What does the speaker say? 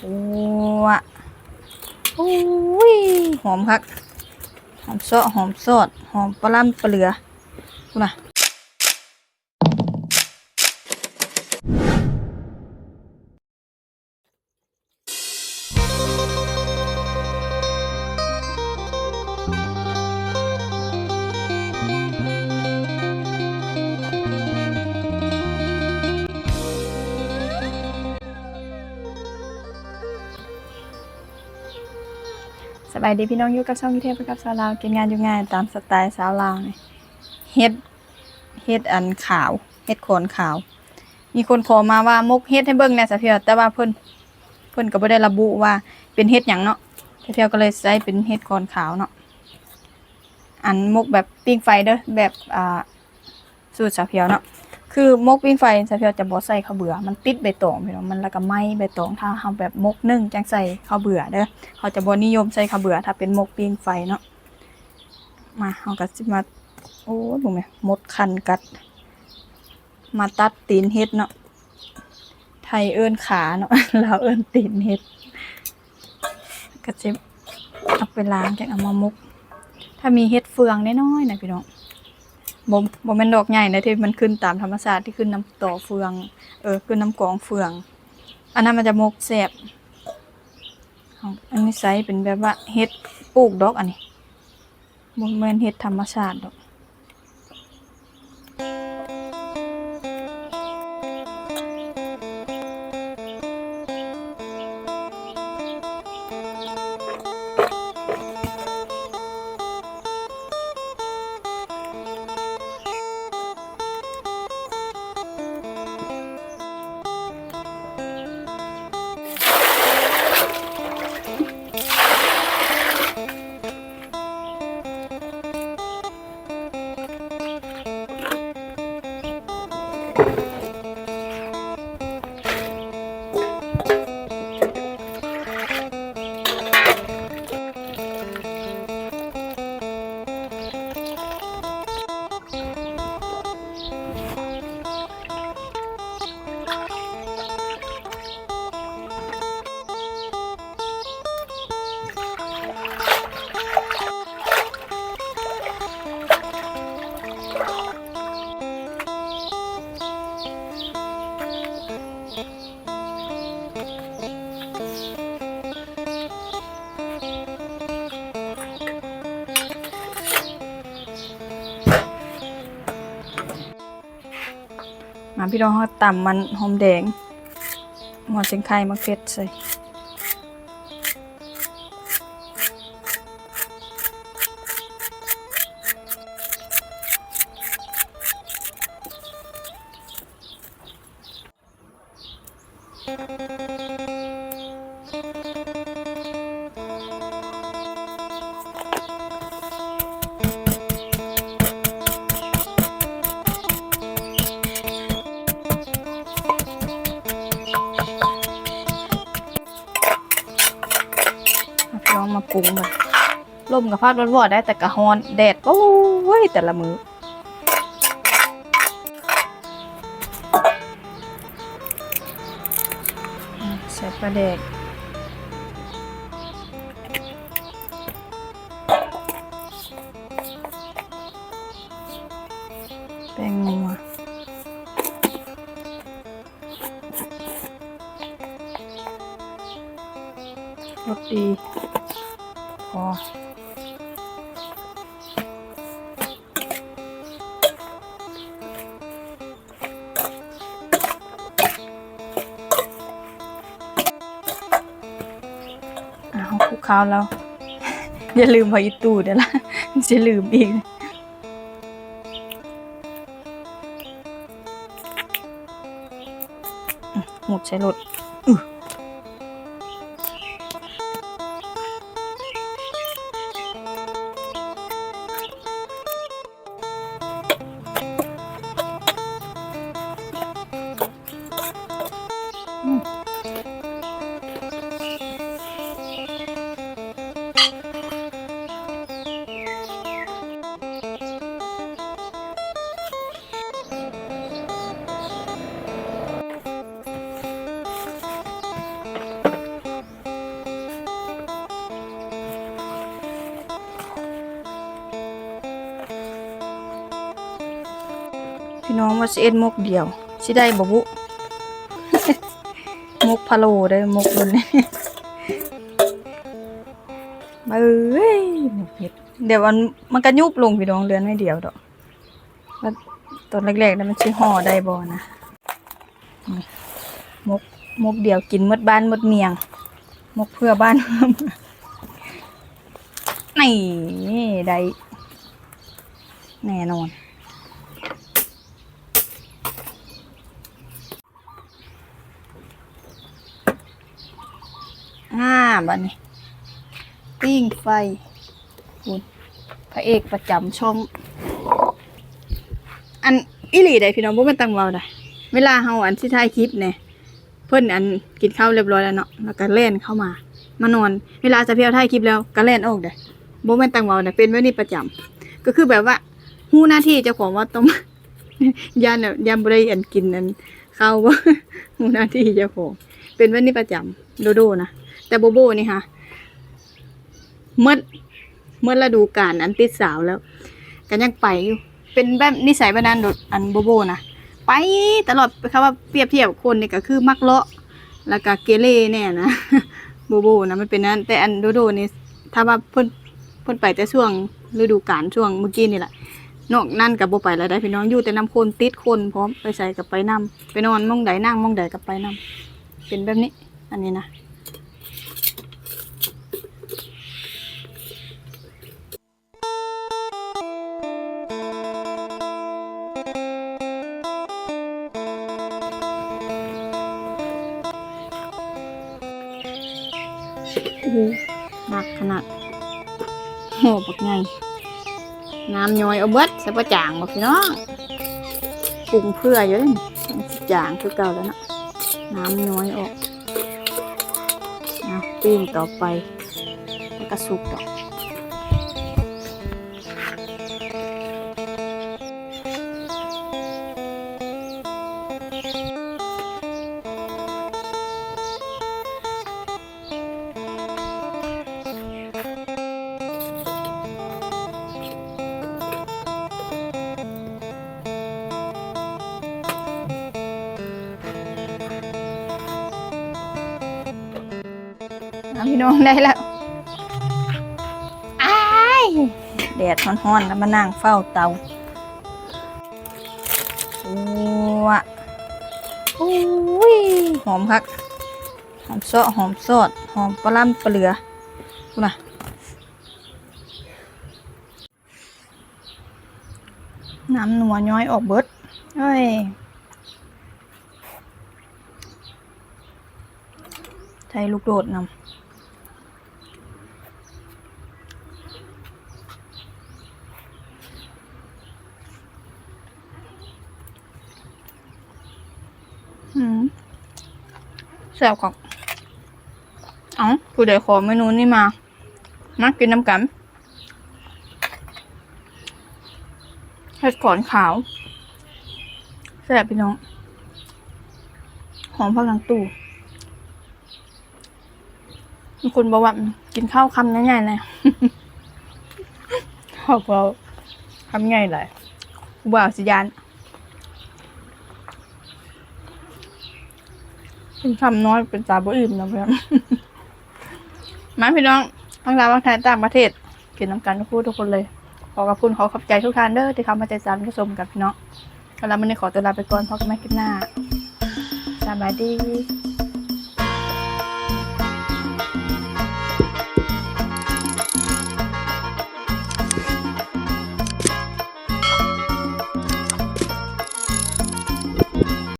โอ้อะโอ้ยหอมคักหอมซอหอมซอดหอมปลาล่ำปลาเหลือกูนะ บายดีพี่น้องอยู่กับช่องยูเทพกับสาวลาวกินงานอยู่ง่านตามสไตล์สาวลาวนี่เฮ็ดเฮ็ดอันขาวเฮ็ดโคนขาว มีคนขอมาว่ามกเฮ็ดให้เบิ่งแน่สะเพียวแต่ว่าเพิ่นเพิ่นก็บ่ได้ระบุว่าเป็นเฮ็ดหยังเนาะสะเพียวก็เลยใช้เป็นเฮ็ดโคนขาวเนาะอันมกแบบปิ้งไฟเด้อแบบอ่าสูตรสะเพียวเนาะ คือมกปิ้งไฟสะเพียวจะบ่ใส่ข้าวเบื่อ มันติดใบตองพี่น้องมันแล้วก็ไหม้ใบตองถ้าเฮาแบบมกนึ่งจังใส่ข้าวเบื่อเด้อเขาจะบ่นิยมใส่ข้าวเบื่อถ้าเป็นมกปิ้งไฟเนาะมาเฮาก็สิมาโอ้ยบ่แม่นมดคันกัด มาตัดตีนเฮ็ดเนาะไทยเอิ้นขาเนาะลาวเอิ้นตีนเฮ็ดก็จะเอาไปล้างจากเอามามุก ถ้ามีเฮ็ดเฟืองน้อยๆนะพี่น้อง บ่บ่แม่นดอกใหญ่นะที่มันขึ้นตามธรรมชาติที่ขึ้นน้ำต่อเฟือง เออขึ้นน้ำกองเฟือง อันนั้นมันจะมกแสบอาอันนี้ไซส์เป็นแบบว่าเฮ็ดปลูกดอกอันนี้บ่แม่นเฮ็ดธรรมชาติดอก มาพี่น้องเฮาตำมันหอมแดงหัวเชียงไข่มะเขือใส่ มาพี่น้องมาปรุงแบบลมกับพัดวอดๆได้แต่กะฮอนแดดโอ้ยแต่ละมือใส่ปลาแดกแป้งนัวรสดี ข้าวแล้ว อย่าลืมไว้ตู้เดี๋ยวละจะลืมอีกหมดใช้รถอืม พี่น้องว่าสิเอ็ดมกเดียวสิได้บ่บุ มกพะโลได้มกรุ่นนี้เอ้ยหมกเห็ดเดี๋ยวมันมันก็ยุบลงพี่น้องเรือนไม่เดียวดอกแล้วตอนแรกๆนั้นมันสิห่อได้บ่นะมกมกเดียวกินมดบ้านมดเมียง มกเพื่อบ้านนี่ได้แน่นอน อ่าบัดนี้ปิ้งไฟคุณพระเอกประจำช่อง อันอีหลีได้พี่น้องบ่แม่นตังเว้าได้เวลาเฮาอันที่ถ่ายคลิปเนี่ยเพิ่นอันกินข้าวเรียบร้อยแล้วเนาะแล้วก็เล่นเข้ามามานอน เวลาจะเพียวถ่ายคลิปแล้วก็เล่นออกได้บ่แม่นตังเว้าได้เป็นแบบนี้ประจำก็คือแบบว่าฮู้หน้าที่เจ้าของว่าต้องยานน่ะยานบ่ได้อันกินอันข้าวบ่ฮู้หน้าที่เจ้าของเป็นแบบนี้ประจำโดโดนะ แต่โบโบนี่ค่ะเมื่อเมื่อฤดูกาลอันติดสาวแล้วก็ยังไปอยู่เป็นแบบนิสัยแบบนั้นโดดอันโบโบนะไปตลอดคำว่าเปรียบเทียบคนนี่ก็คือมักเลาะแล้วก็เกเรแน่นะโบโบนะมันเป็นนั้น แต่อันโดโดนี่ถ้าว่าเพิ่นเพิ่นไปแต่ช่วงฤดูกาลช่วงเมื่อกี้นี่แหละนอกนั่นกับโบไปแล้วได้พี่น้องอยู่แต่น้ำคนติดคนพร้อมไปใส่กับไปนํไปนอนมองใดนั่งมองใดกับไปนํเป็นแบบนี้ อันนี้นะ หนักขนาดโหบักไงน้ำย้อยเอาเบิดใส่ปะจางบ่พี่น้องปรุงเพื่อเยอะนี่จางคือเก่าแล้วเนาะน้ำย้อยออกนะปิ้งต่อไปแล้วก็สุกดอ พี่น้องได้แล้วอ้ายแดดร้อนๆแล้วมานั่งเฝ้าเตาว้าอุ้ยหอมคักหอมซอหอมซอดหอมปลาล่ำปลาเหลือนะน้ำหนัวย้อยออกเบิดเอ้ยใช้ลูกโดดนำอืม แซ่บของเอ้าผู้ใดขอเมนูนี้มา มากินน้ำกันเห็ดขอนขาวแซ่บพี่น้อง หอมพักลังตู้มีคนบอกว่ากินข้าวคำง่ายๆเลยขอบเราคำง่ายเลยกูบ่าวสิยาน เป็นคำน้อยเป็นตาบ่อิ่มนะเพื่อนมาพี่น้องทั้งลาวทั้งไทยต่างประเทศกินน้ำกันทุกคู่ทุกคนเลย ขอขอบคุณขอขอบใจทุกท่านเด้อที่เข้ามาใจสานผู้ชมกับพี่น้องแล้ววันนี้ขอตัวลาไปก่อนพบกันใหม่คลิปหน้าสบายดี